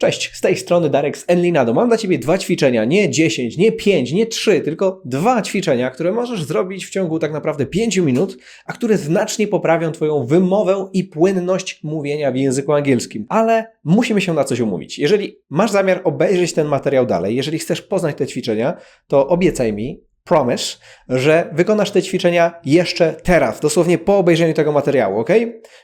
Cześć, z tej strony Darek z Enlinado. Mam dla Ciebie dwa ćwiczenia, nie 10, nie 5, nie 3, tylko dwa ćwiczenia, które możesz zrobić w ciągu tak naprawdę 5 minut, a które znacznie poprawią Twoją wymowę i płynność mówienia w języku angielskim. Ale musimy się na coś umówić. Jeżeli masz zamiar obejrzeć ten materiał dalej, jeżeli chcesz poznać te ćwiczenia, to obiecaj mi, promise, że wykonasz te ćwiczenia jeszcze teraz, dosłownie po obejrzeniu tego materiału, ok?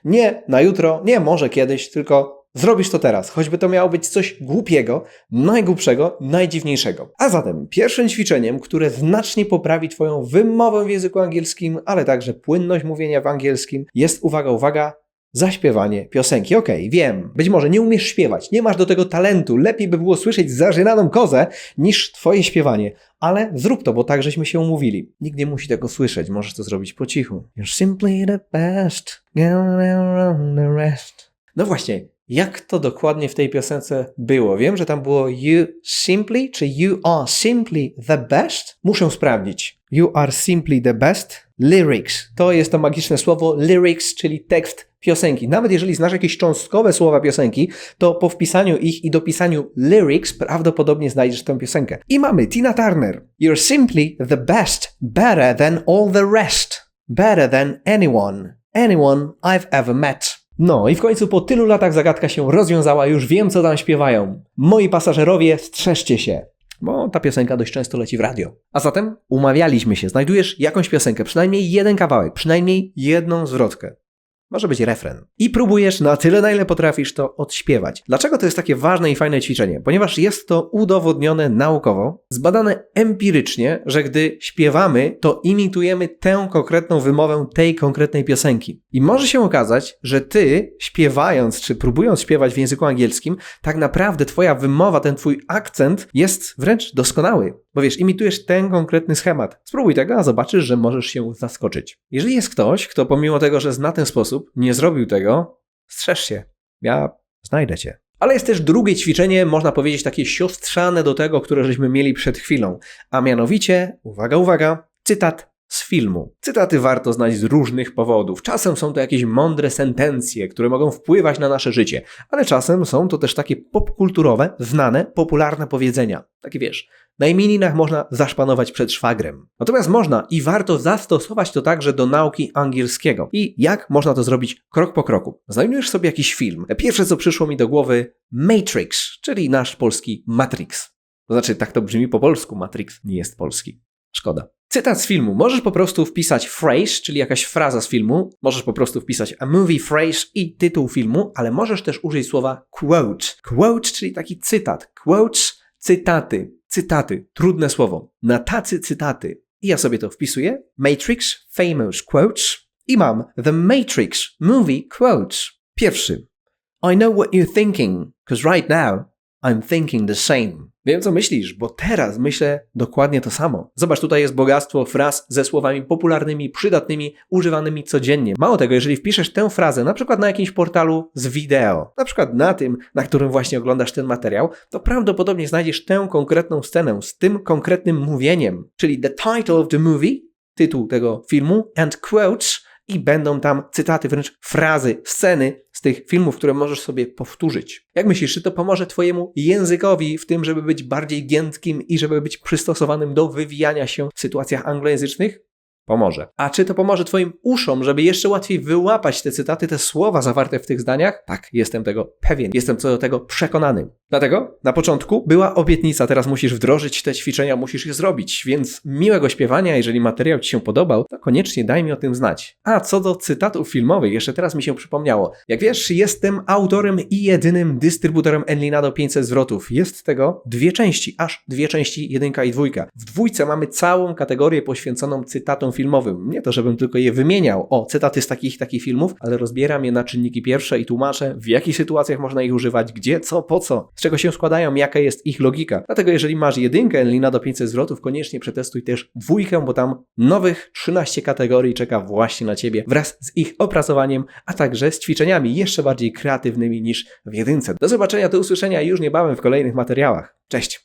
Nie na jutro, nie może kiedyś, tylko Zrobisz to teraz, choćby to miało być coś głupiego, najgłupszego, najdziwniejszego. A zatem pierwszym ćwiczeniem, które znacznie poprawi Twoją wymowę w języku angielskim, ale także płynność mówienia w angielskim, jest, uwaga, uwaga, zaśpiewanie piosenki. Okej, okay, wiem, być może nie umiesz śpiewać, nie masz do tego talentu, lepiej by było słyszeć zażynaną kozę niż Twoje śpiewanie, ale zrób to, bo tak żeśmy się umówili. Nikt nie musi tego słyszeć, możesz to zrobić po cichu. You're simply the best, around the rest. No właśnie, jak to dokładnie w tej piosence było. Wiem, że tam było you simply, czy you are simply the best. Muszę sprawdzić. You are simply the best. Lyrics. To jest to magiczne słowo lyrics, czyli tekst piosenki. Nawet jeżeli znasz jakieś cząstkowe słowa piosenki, to po wpisaniu ich i dopisaniu lyrics prawdopodobnie znajdziesz tę piosenkę. I mamy Tina Turner. You're simply the best, better than all the rest. Better than anyone. Anyone I've ever met. No i w końcu po tylu latach zagadka się rozwiązała, już wiem co tam śpiewają. Moi pasażerowie, strzeżcie się, bo ta piosenka dość często leci w radio. A zatem umawialiśmy się, znajdujesz jakąś piosenkę, przynajmniej jeden kawałek, przynajmniej jedną zwrotkę. Może być refren. I próbujesz na tyle, na ile potrafisz to odśpiewać. Dlaczego to jest takie ważne i fajne ćwiczenie? Ponieważ jest to udowodnione naukowo, zbadane empirycznie, że gdy śpiewamy, to imitujemy tę konkretną wymowę tej konkretnej piosenki. I może się okazać, że ty, śpiewając czy próbując śpiewać w języku angielskim, tak naprawdę twoja wymowa, ten twój akcent jest wręcz doskonały. Bo wiesz, imitujesz ten konkretny schemat. Spróbuj tego, a zobaczysz, że możesz się zaskoczyć. Jeżeli jest ktoś, kto pomimo tego, że zna ten sposób, nie zrobił tego, strzeż się. Ja znajdę cię. Ale jest też drugie ćwiczenie, można powiedzieć takie siostrzane do tego, które żeśmy mieli przed chwilą. A mianowicie, uwaga, uwaga, cytat z filmu. Cytaty warto znać z różnych powodów. Czasem są to jakieś mądre sentencje, które mogą wpływać na nasze życie, ale czasem są to też takie popkulturowe, znane, popularne powiedzenia. Takie wiesz, na imieninach można zaszpanować przed szwagrem. Natomiast można i warto zastosować to także do nauki angielskiego. I jak można to zrobić krok po kroku? Znajdujesz sobie jakiś film. Pierwsze co przyszło mi do głowy Matrix, czyli nasz polski Matrix. To znaczy, tak to brzmi po polsku, Matrix nie jest polski. Szkoda. Cytat z filmu. Możesz po prostu wpisać phrase, czyli jakaś fraza z filmu. Możesz po prostu wpisać a movie phrase i tytuł filmu, ale możesz też użyć słowa quote. Quote, czyli taki cytat. Quotes, cytaty. Cytaty. Trudne słowo. Na tacy cytaty. I ja sobie to wpisuję. Matrix famous quotes. I mam The Matrix movie quotes. Pierwszy. I know what you're thinking, because right now I'm thinking the same. Wiem, co myślisz, bo teraz myślę dokładnie to samo. Zobacz, tutaj jest bogactwo fraz ze słowami popularnymi, przydatnymi, używanymi codziennie. Mało tego, jeżeli wpiszesz tę frazę na przykład na jakimś portalu z wideo, na przykład na tym, na którym właśnie oglądasz ten materiał, to prawdopodobnie znajdziesz tę konkretną scenę z tym konkretnym mówieniem, czyli the title of the movie, tytuł tego filmu, and quotes, i będą tam cytaty, wręcz frazy, sceny tych filmów, które możesz sobie powtórzyć. Jak myślisz, czy to pomoże Twojemu językowi w tym, żeby być bardziej giętkim i żeby być przystosowanym do wywijania się w sytuacjach anglojęzycznych? Pomoże. A czy to pomoże Twoim uszom, żeby jeszcze łatwiej wyłapać te cytaty, te słowa zawarte w tych zdaniach? Tak, jestem tego pewien, jestem co do tego przekonany. Dlatego na początku była obietnica, teraz musisz wdrożyć te ćwiczenia, musisz je zrobić, więc miłego śpiewania, jeżeli materiał Ci się podobał, to koniecznie daj mi o tym znać. A co do cytatów filmowych, jeszcze teraz mi się przypomniało. Jak wiesz, jestem autorem i jedynym dystrybutorem Enlinado 500 zwrotów. Jest tego dwie części, aż dwie części, jedynka i dwójka. W dwójce mamy całą kategorię poświęconą cytatom filmowym. Nie to, żebym tylko je wymieniał, o, cytaty z takich takich filmów, ale rozbieram je na czynniki pierwsze i tłumaczę, w jakich sytuacjach można ich używać, gdzie, co, po co, z czego się składają, jaka jest ich logika. Dlatego jeżeli masz jedynkę Enlina do 500 zwrotów, koniecznie przetestuj też dwójkę, bo tam nowych 13 kategorii czeka właśnie na Ciebie wraz z ich opracowaniem, a także z ćwiczeniami jeszcze bardziej kreatywnymi niż w jedynce. Do zobaczenia, do usłyszenia już niebawem w kolejnych materiałach. Cześć!